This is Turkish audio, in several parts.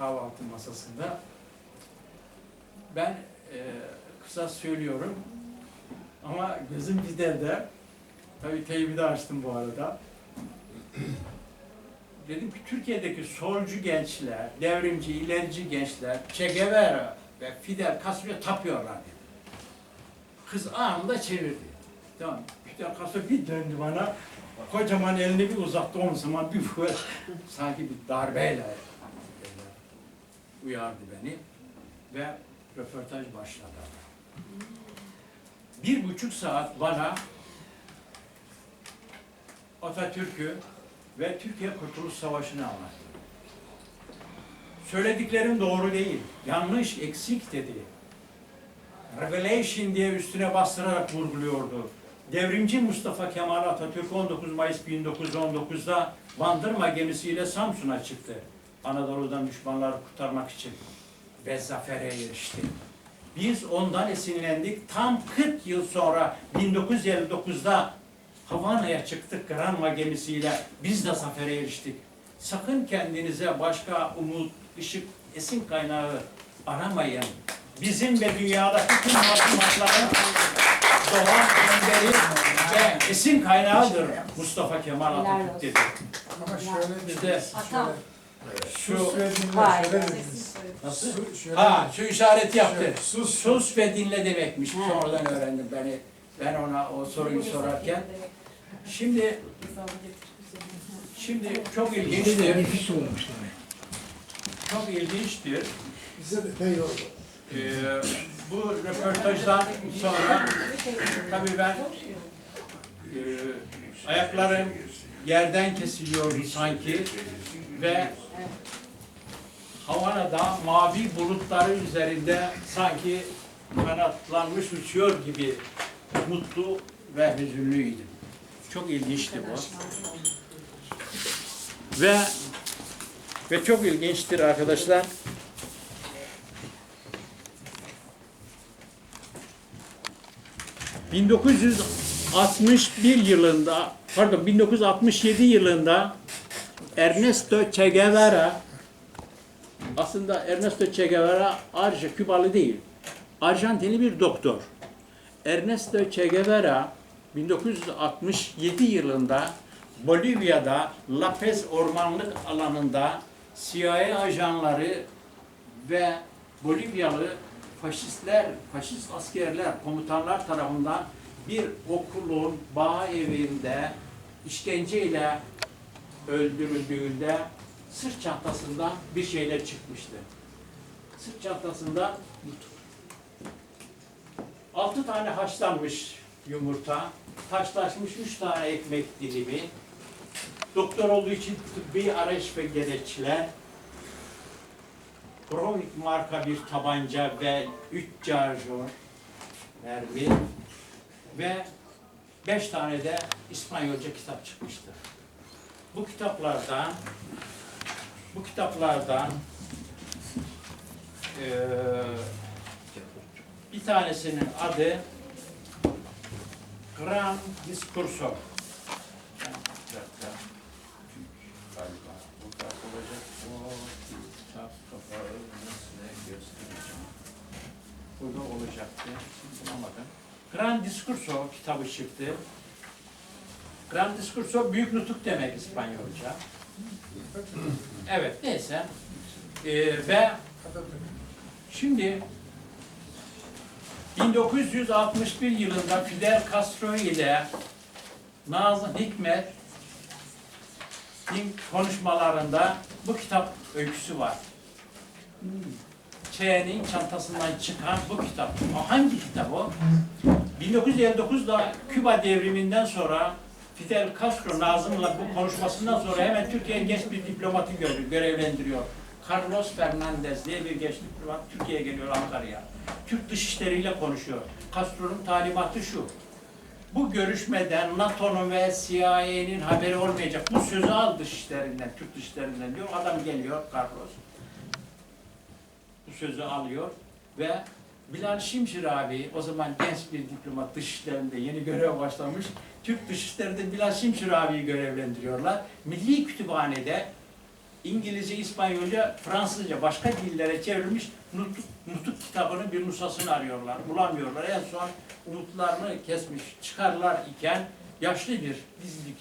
kahvaltı masasında. Ben e, kısa söylüyorum ama gözüm Fidel'de. Tabii teybi de açtım bu arada. Dedim ki Türkiye'deki solcu gençler, devrimci, ilerici gençler Che Guevara ve Fidel Castro'ya tapıyorlar dedi. Kız anında çevirdi. Tamam. Fidel Castro bir döndü bana. Kocaman elini bir uzattı omzuma bir böyle sanki bir darbeyle uyardı beni ve röportaj başladı. Bir buçuk saat bana Atatürk'ü ve Türkiye Kurtuluş Savaşı'nı anlattı. Söylediklerim doğru değil, yanlış, eksik dedi. Revelation diye üstüne bastırarak vurguluyordu. Devrimci Mustafa Kemal Atatürk 19 Mayıs 1919'da Bandırma gemisiyle Samsun'a çıktı. Anadolu'dan düşmanları kurtarmak için ve zafere erişti. Biz ondan esinlendik. Tam 40 yıl sonra 1959'da Havana'ya çıktık Granma gemisiyle. Biz de zafere eriştik. Sakın kendinize başka umut, ışık, esin kaynağı aramayın. Bizim ve dünyadaki tüm matematiklerin doğan önderi ve esin kaynağıdır Mustafa Kemal Atatürk dedi. Ama şöyle dedi. İşte Atam. Şu Sus ve dinle. Vay. Şöyle dedi. nasıl? Su- şöyle Ha şu işareti yaptı. Sus. Sus ve dinle demekmiş. Ha. Sonradan öğrendim beni. Ben ona o soruyu sorarken. Şimdi şimdi çok ilginçtir. Nefis olmuşlar. Çok ilginçtir. Bize de ne yordu? Ee, bu röportajdan sonra tabii ben e, ayaklarım yerden kesiliyordu sanki ve Havana'da mavi bulutları üzerinde sanki kanatlanmış uçuyor gibi mutlu ve hüzünlüydüm. Çok ilginçti bu. Ve ve çok ilginçtir arkadaşlar. ...1961 yılında, pardon 1967 yılında Ernesto Che Guevara aslında Ernesto Che Guevara ayrıca Kübalı değil. Arjantinli bir doktor. Ernesto Che Guevara 1967 yılında Bolivya'da La Paz ormanlık alanında CIA ajanları ve Bolivyalı faşistler, faşist askerler, komutanlar tarafından bir okulun bağ evinde işkenceyle öldürüldüğünde sırt çantasından bir şeyler çıkmıştı. Sırt çantasında altı tane haşlanmış yumurta, taşlaşmış üç tane ekmek dilimi, doktor olduğu için tıbbi araç ve gereçler, Browning marka bir tabanca ve üç şarjör mermi ve beş tane de İspanyolca kitap çıkmıştı. Bu kitaplardan bu kitaplardan eee, bir tanesinin adı Gran Discurso. Burada olacaktı. Bulamadım. Gran Discurso kitabı çıktı. Gran Discurso büyük nutuk demek İspanyolca. Evet neyse. Ee, ve şimdi 1961 yılında Fidel Castro ile Nazım Hikmet'in konuşmalarında bu kitap öyküsü var. Ç'nin çantasından çıkan bu kitap. O hangi kitap o? 1959'da Küba devriminden sonra Fidel Castro Nazım'la bu konuşmasından sonra hemen Türkiye'ye genç bir diplomatı gö- görevlendiriyor. Carlos Fernandez diye bir genç diplomat Türkiye'ye geliyor Ankara'ya. Türk dışişleriyle konuşuyor. Castro'nun talimatı şu. Bu görüşmeden NATO'nun ve CIA'nin haberi olmayacak. Bu sözü al dışişlerinden, Türk dışişlerinden diyor. Adam geliyor Carlos. Bu sözü alıyor ve Bilal Şimşir abi o zaman genç bir diplomat dışişlerinde yeni görev başlamış. Türk dışişlerinde Bilal Şimşir abiyi görevlendiriyorlar. Milli Kütüphane'de İngilizce, İspanyolca, Fransızca başka dillere çevrilmiş nutuk, nutuk kitabının bir nusasını arıyorlar. Bulamıyorlar. En son umutlarını kesmiş çıkarlar iken yaşlı bir dizlik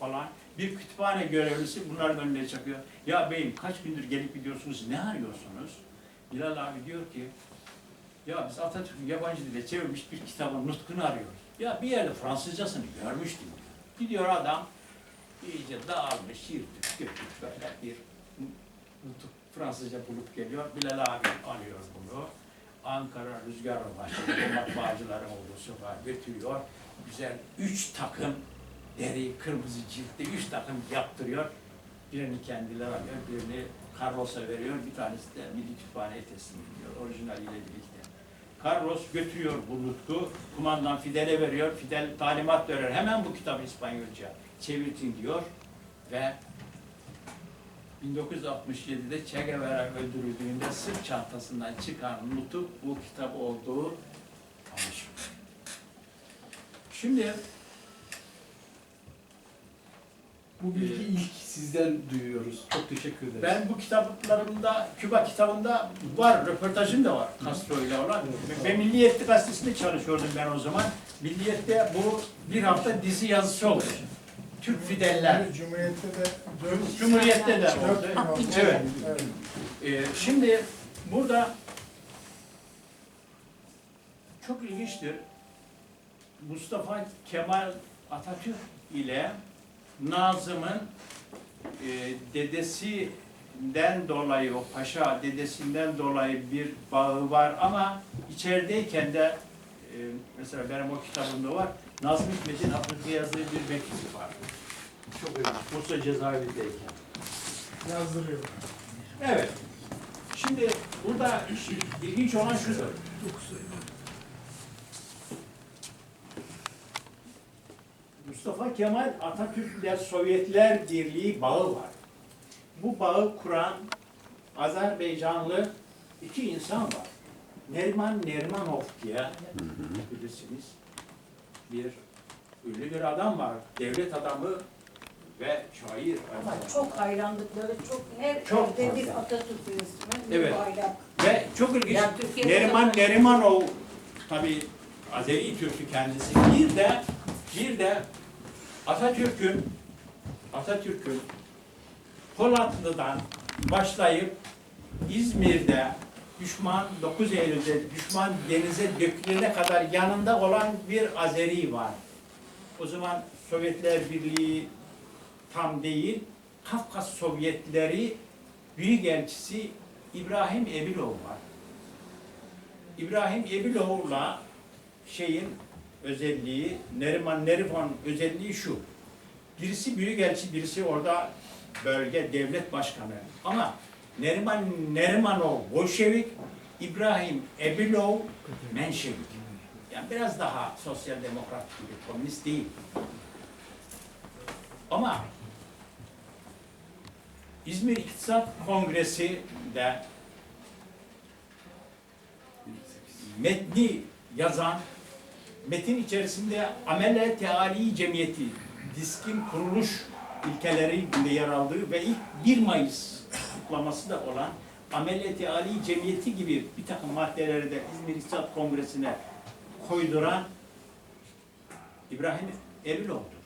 falan bir kütüphane görevlisi bunların önüne çakıyor. Ya beyim kaç gündür gelip gidiyorsunuz ne arıyorsunuz? Bilal abi diyor ki ya biz Atatürk'ün yabancı dile çevirmiş bir kitabın nutkunu arıyoruz. Ya bir yerde Fransızcasını görmüştüm diyor. Gidiyor adam iyice dağılmış, yırtık, dökük böyle bir nutuk Fransızca bulup geliyor. Bilal abi alıyor bunu. Ankara Rüzgar Başkanı, matbaacıların olduğu sokağa götürüyor. Güzel üç takım deri, kırmızı ciltli üç takım yaptırıyor. Birini kendileri alıyor, birini Carlos'a veriyor, bir tanesi de Milli Kütüphane'ye teslim ediyor, orijinaliyle birlikte. Carlos götürüyor bu nutku, kumandan Fidel'e veriyor, Fidel talimat veriyor, hemen bu kitabı İspanyolca çevirtin diyor ve 1967'de Che Guevara öldürüldüğünde sırt çantasından çıkan nutuk bu kitap olduğu anlaşılıyor. Şimdi Bu bilgi ilk sizden duyuyoruz. Çok teşekkür ederiz. Ben bu kitaplarımda, Küba kitabında var, röportajım da var Castro ile olan. Ve Milliyet'te gazetesinde çalışıyordum ben o zaman. Milliyet'te bu bir hafta dizi yazısı oldu. Türk Fideller. Cumhuriyet'te de dört, Cumhuriyet'te de oldu. Evet. evet. Ee, şimdi burada çok ilginçtir. Mustafa Kemal Atatürk ile Nazım'ın e, dedesinden dolayı, o paşa dedesinden dolayı bir bağı var ama içerideyken de e, mesela benim o kitabımda var, Nazım Hikmet'in Atatürk'e yazdığı bir mektup var. Çok önemli. Bursa cezaevindeyken. Yazdırıyor. Evet. Şimdi burada ilginç olan şudur. Mustafa Kemal Atatürk ile Sovyetler Birliği bağı var. Bu bağı kuran Azerbaycanlı iki insan var. Neriman Nerimanov diye bilirsiniz. Bir ünlü bir adam var. Devlet adamı ve şair. Ama çok hayranlık böyle çok her Çok evde bir. Atatürk resmi, Evet. bayrak. Ve çok ilginç. Yani Neriman Nerimanov tabi Azeri Türk'ü kendisi. Bir de bir de Atatürk'ün Atatürk'ün Polatlı'dan başlayıp İzmir'de düşman 9 Eylül'de düşman denize dökülene kadar yanında olan bir Azeri var. O zaman Sovyetler Birliği tam değil, Kafkas Sovyetleri Büyükelçisi İbrahim Ebilov var. İbrahim Ebilov'la şeyin özelliği, Neriman Neriman özelliği şu. Birisi büyükelçi, birisi orada bölge devlet başkanı. Ama Neriman Nerimanov Bolşevik, İbrahim Ebilov Menşevik. Yani biraz daha sosyal demokrat gibi, komünist değil. Ama İzmir İktisat Kongresi de metni yazan, metin içerisinde Amele Teali Cemiyeti, diskin kuruluş ilkelerinde yer aldığı ve ilk 1 Mayıs kutlaması da olan Amele Teali Cemiyeti gibi bir takım maddeleri de İzmir İktisat Kongresi'ne koyduran İbrahim Ebilov'dur.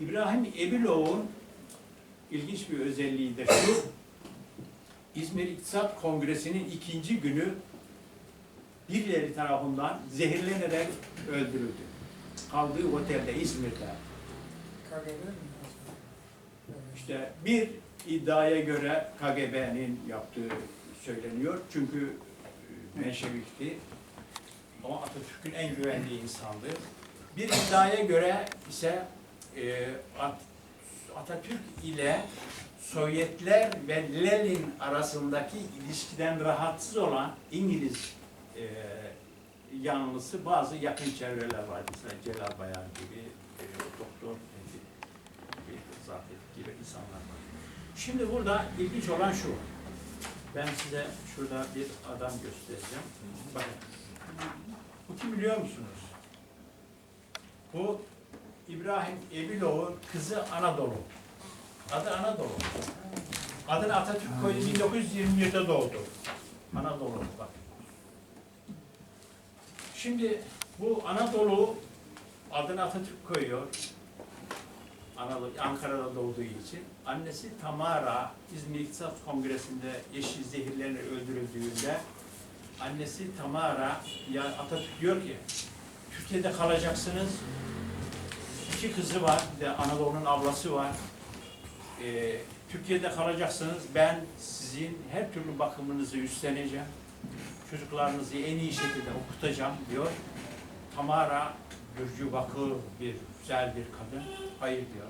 İbrahim Ebilov'un ilginç bir özelliği de şu, İzmir İktisat Kongresi'nin ikinci günü birileri tarafından zehirlenerek öldürüldü. Kaldığı otelde İzmir'de. İşte bir iddiaya göre KGB'nin yaptığı söyleniyor. Çünkü e, Menşevik'ti. O Atatürk'ün en güvendiği insandı. Bir iddiaya göre ise e, At- Atatürk ile Sovyetler ve Lenin arasındaki ilişkiden rahatsız olan İngiliz e, yanlısı bazı yakın çevreler var. Mesela Celal Bayar gibi, e, Doktor gibi, Zafet gibi insanlar var. Şimdi burada ilginç olan şu. Ben size şurada bir adam göstereceğim. Bakın. Bu kim biliyor musunuz? Bu İbrahim Ebilov'un kızı Anadolu. Adı Anadolu. Adını Atatürk koydu. 1921'de doğdu. Anadolu. Şimdi bu Anadolu adını Atatürk koyuyor. Anadolu, Ankara'da doğduğu için. Annesi Tamara İzmir İktisat Kongresi'nde yeşil zehirlerle öldürüldüğünde annesi Tamara ya Atatürk diyor ki Türkiye'de kalacaksınız. İki kızı var. Bir de Anadolu'nun ablası var. Ee, Türkiye'de kalacaksınız. Ben sizin her türlü bakımınızı üstleneceğim. Çocuklarınızı en iyi şekilde okutacağım diyor. Tamara Gürcü bakır bir güzel bir kadın. Hayır diyor.